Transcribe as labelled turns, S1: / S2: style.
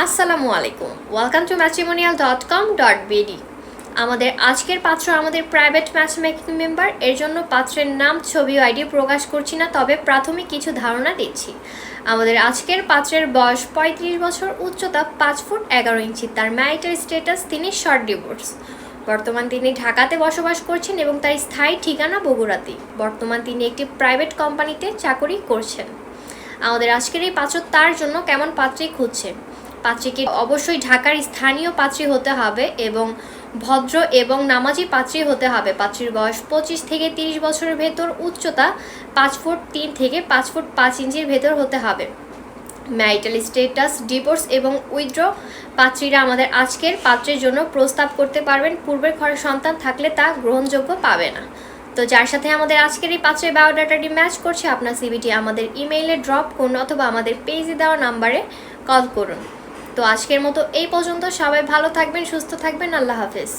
S1: আসসালামু আলাইকুম। Welcome to matrimonial dot com dot BD আমাদের আজকের পাত্র আমাদের প্রাইভেট ম্যাচ মেকিং মেম্বার এর জন্য পাত্রের নাম, ছবি আইডি প্রকাশ করছি না, তবে প্রাথমিক কিছু ধারণা দিচ্ছি। আমাদের আজকের পাত্রের বয়স পঁয়ত্রিশ বছর, উচ্চতা পাঁচ ফুট এগারো ইঞ্চি, তার ম্যারিটাল স্ট্যাটাস তিনি শর্ট ডিভোর্স বর্তমান তিনি ঢাকাতে বসবাস করছেন এবং তার স্থায়ী ঠিকানা বগুড়াতে বর্তমান তিনি একটি প্রাইভেট কোম্পানিতে চাকরি করছেন। আমাদের আজকের এই পাত্র তার জন্য কেমন পাত্রই খুঁজছে পাত্রীকে অবশ্যই ঢাকার স্থানীয় পাত্রী হতে হবে এবং ভদ্র এবং নামাজি পাত্রী হতে হবে। পাত্রীর বয়স পঁচিশ থেকে তিরিশ বছরের ভেতর, উচ্চতা পাঁচ ফুট তিন থেকে পাঁচ ফুট পাঁচ ইঞ্চির ভেতর হতে হবে। ম্যারিটাল স্টেটাস, ডিভোর্স এবং উইথড্র পাত্রীরা আমাদের আজকের পাত্রের জন্য প্রস্তাব করতে পারবেন। পূর্বের ঘরে সন্তান থাকলে তা গ্রহণযোগ্য পাবে না। তো যার সাথে আমাদের আজকের এই পাত্রের বায়োডাটাটি ম্যাচ করছে, আপনার সিবিটি আমাদের ইমেইলে ড্রপ করুন অথবা আমাদের পেজে দেওয়া নাম্বারে কল করুন। তো আজকের মতো এই পর্যন্ত সবাই ভালো থাকবেন সুস্থ থাকবেন আল্লাহ হাফেজ।